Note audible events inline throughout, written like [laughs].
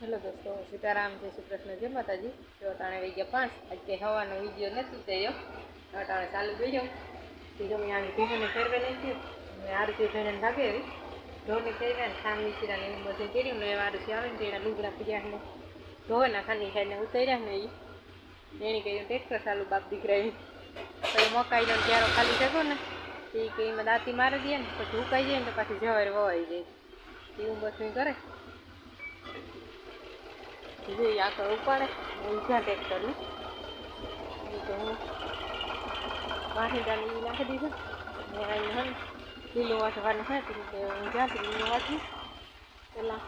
Hello દોસ્તો સીતારામ જય શ્રી કૃષ્ણ જય માતાજી જો અટાણે વહી ગયા પાંચ આજ કે હવાનો વિડીયો નથી થયો અટાણે ચાલુ ગયો બીજો મેં આની ભીમોને ફેરવે નહીં થયું મેં આરતી થઈને ભાગે એવી ઢોરની થઈને ને ખામ નીચીરા ને એવું બધું કર્યું ને આરતી આવે ને તેના લુગડા પીડ્યા ને ધોવે ના ખાની ખાઈને ઉતાર્યા ને એ એની કહ્યું ટ્રેક્ટર ચાલુ બાપ દીકરા એવી પછી મકાઈનો ક્યારો ખાલી થતો ને એ કે એમાં દાંતી મારી દે ને પછી ઉકાઈ જાય ને તો પાછી જવારે વવાઈ જાય એવું બધું કરે જોઈએ આગળ ઉપાડે. ઊંઝા ટ્રેક્ટરનું તો હું વાહિદાને એ નાખી દીધું. ને અહીં હે ને લીલું વાટવાનું છે તો લીલું વાટવું પહેલાં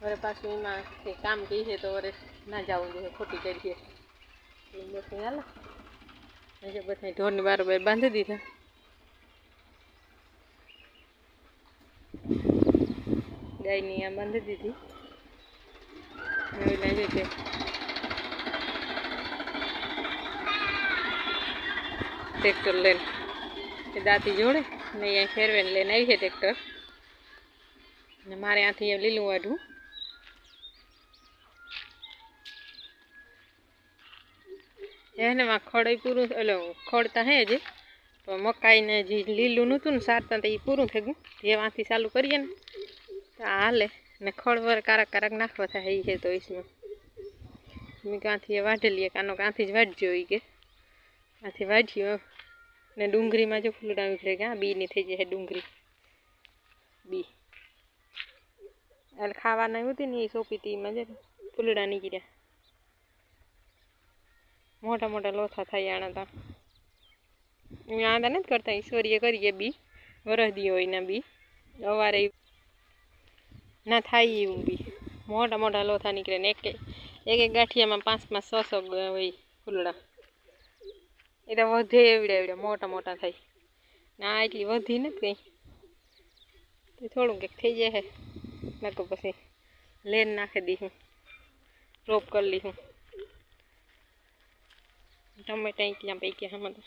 વરે પાછું એમાં કંઈ કામ કહી છે તો વરે ના જવું જોઈએ, ખોટી કરીએ એ બધું હાલો. હજુ બધા ઢોરની બારોબાર બાંધી દીધા. ગાયની આ બાંધી દીધી. લાગે છે. ટ્રેક્ટર લઈને. એ દાંતી જોડે ને અહીંયા ફેરવેને લઈને આવી છે ટ્રેક્ટર. ને મારે આથી લીલું વાઢવું. એને માં ખડ પૂરું એટલે ખડતા હે જ તો મકાઈને જે લીલું નહોતું ને સારતા તો એ પૂરું થઈ ગયું જે વાંથી ચાલુ કરીએ ને તો હાલે ને ખડ વર કારક કારક નાખવા થાય એ છે તો ઈસમાં મેં કાંથી એ વાઢેલીએ કાનો કાંથી જ વાઢજો એ કે આથી વાઢ્યો ને ડુંગળીમાં જો ફૂલડા ઉખડે કે આ બીની થઈ જાય ડુંગળી બી એટલે ખાવાના હતી ને એ સોંપી હતી એમાં જે ફૂલડા નીકળ્યા મોટા મોટા લોથા થાય આના તા એમ આંદા નથી કરતા ઈશ્વરીએ કરીએ બી વરસદી હોય ના બી અવારે ના, થાય એવું બી. મોટા મોટા લોથા નીકળે ને એક એક એક ગાંઠિયામાં પાંચ પાંચ છ છ હોય ફૂલડા. એ તો વધે એવડે એવડે, મોટા મોટા થાય. ના એટલી વધી નથી કંઈ. તો થોડું કંઈક થઈ જાય નકર પછી લેન નાખી દઈશું રોપ કરી લઈશું ટમેટા એટલા પૈકી તો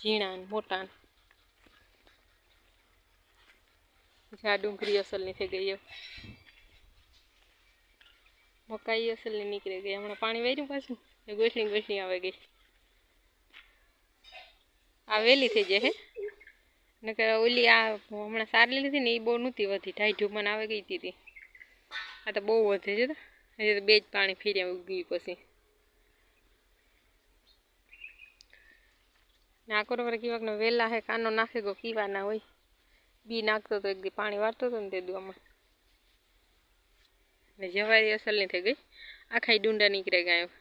ઝીણા મોટા ને આ ડુંગળી અસલની થઈ ગઈ મકાઈ અસલની નીકળી ગઈ. હમણાં પાણી વાર્યું પાછું? એ ગોઠણી ગોઠણી આવે ગઈ. આ વહેલી થઈ જાય હે. નકર ઓલી આ હમણાં સારી લીધી ને એ બહુ નહોતી વધી. ઢાઈ મને આવે ગઈ હતી આ તો બહુ વધે છે હજી તો બે જ પાણી ફેર્યા ઉગી પછી. ના કરો વરે કીવાક ને વેલા હે, કાનો નાખે ગો કીવા ના હોય. બી નાખતો તો એક દી પાણી વાળતો હતો ને તે દુઆમાં ને જવારી અસલની થઈ ગઈ આખા ડુંડા નીકળે ગયા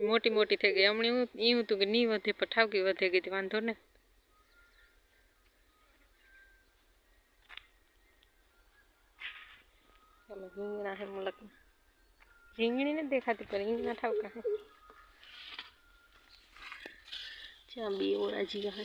મોટી મોટી થઈ ગઈ હમણાં હું એ હતું કે નહીં વધે પણ ઠાવકી વધે ગઈ વાંધો ને ચાલો રીંગણા હે મુલક રીંગણી નથી દેખાતી પણ રીંગણા ઠાવકા હે ચા બી ઓરાજી હે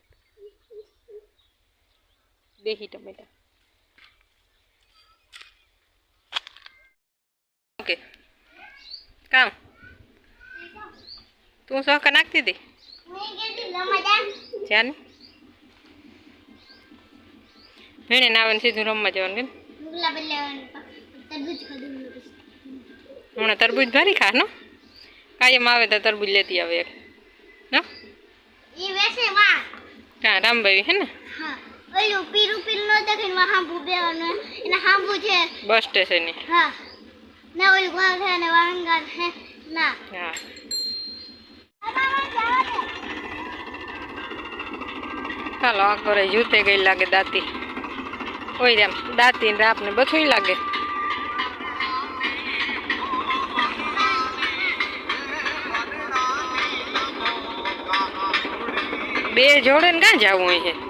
દેહી ટમેટા. ઓકે. કામ? તું સોકા નાખતી હતી? જ્યાં ભેણે નાવે સીધું રમવા જવાનું કે હમણાં તરબૂજ ભરી ખા નો? કાયમ આવે તો તરબૂજ લેતી આવે એક હા રામભાઈ હે ને? ઓલું પીરું પીરું ન દેખાય માં હાંભુ બેવાનું એના હાંભુ છે બસ સ્ટેશને હા ના ઓલું ગાળ છે ને વાંગાર છે ના હા ચાલો આ કરે જૂતે ગઈ લાગે દાંતી ઓય રામ દાંતી ને રાપ ને બધું લાગે બે જોડે ને ક્યાં જવું હોય છે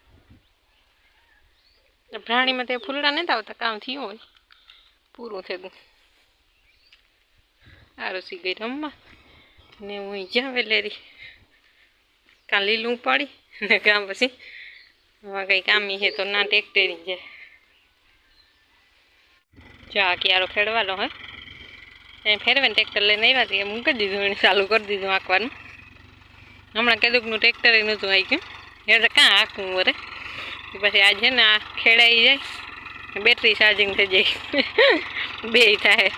પ્રાણીમાં તે ફૂલડા નથી આવતા, કામ થયું હોય. પૂરું થયું આરોસી ગઈ રમવા. ને હું જ્યાં વેલેરી કાં લીલું પાડી ને કામ પછી હવે કંઈ કામી છે તો ના ટેક્ટરી છે આ ક્યારો ખેડવાનો હે એ ફેરવે ટ્રેક્ટર લઈને આવ્યા હતી મૂકી દીધું, એને ચાલુ કરી દીધું આંકવાનું. હમણાં કીધું ટ્રેક્ટર નહોતું આવી ગયું એ કાં આંકવું વરે. પછી આજે ને આ ખેડાઈ જાય, બેટરી ચાર્જિંગ થઈ જાય. [laughs] બે થાય.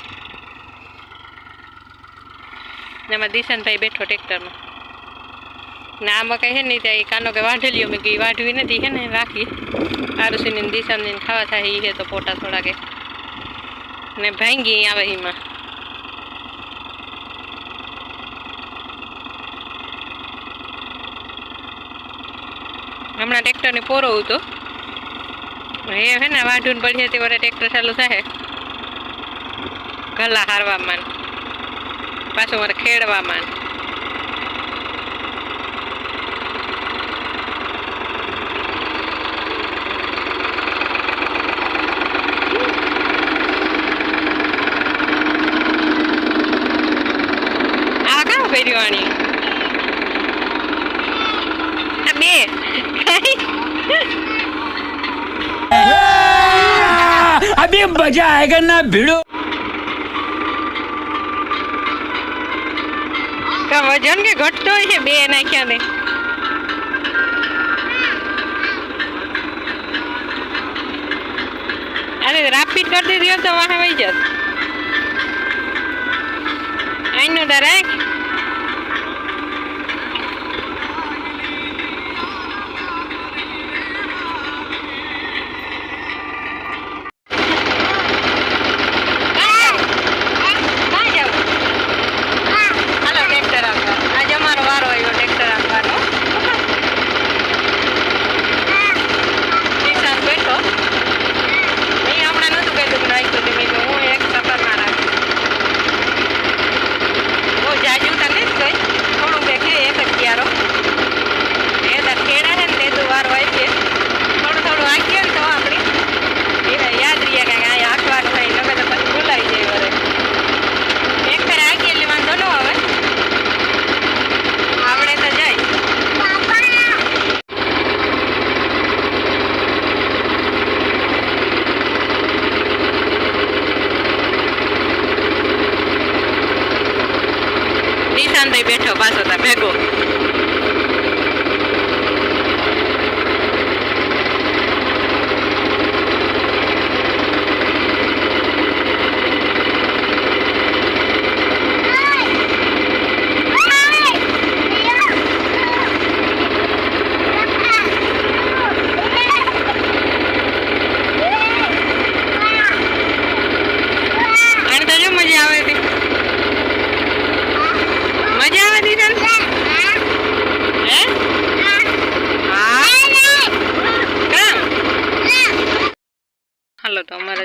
ને એમાં દિશાનભાઈ બેઠો ટ્રેક્ટરમાં. ને આમાં કંઈ છે નહીં ત્યાં એ કાનો કે વાઢેલીઓ મેં કઈ વાઢવી નથી છે ને રાખી આરુસીની દિશાની ખાવા થાય એ છે તો પોટા થોડા કે ને ભાંગી આવે એમાં હમણાં ટ્રેક્ટરને પોરો હતો. એ હે ને વાઢું પડીએ તે વડે ટ્રેક્ટર ચાલુ થાય. ગલા હારવામાં માંડ પાછું મારે ખેડવામાં ને. अभी मजा आएगा ना भिड़ो તો વજન કે ઘટતો હોય છે બે નાખ્યા ને અરે રાપીટ કરી દીધી હોત તો વાહ વહી જત આઈનું તો રાખ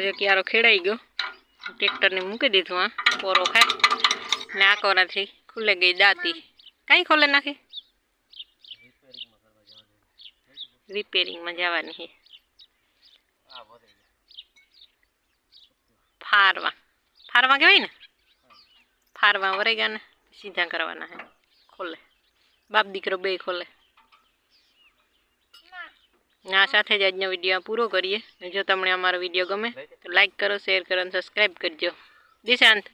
જો ક્યારો ખેડાઈ ગયો. ટ્રેક્ટરને મૂકી દીધું આ પોરો ખાય. ને આ કોરાથી ખુલે ગઈ દાંતી. કાંઈ ખોલે નાખી? રિપેરિંગમાં જવાની છે ફારવા. ફારવા કહેવાય ને? ફારવા વરાઈ ગયા ને, સીધા કરવાના હે. ખોલે. બાપ દીકરો બે ખોલે. આ સાથે જ આજનો વીડિયો પૂરો કરીએ. જો તમને અમારો વીડિયો ગમે, તો લાઈક કરો શેર કરો અને સબસ્ક્રાઈબ કરજો. દિશાંત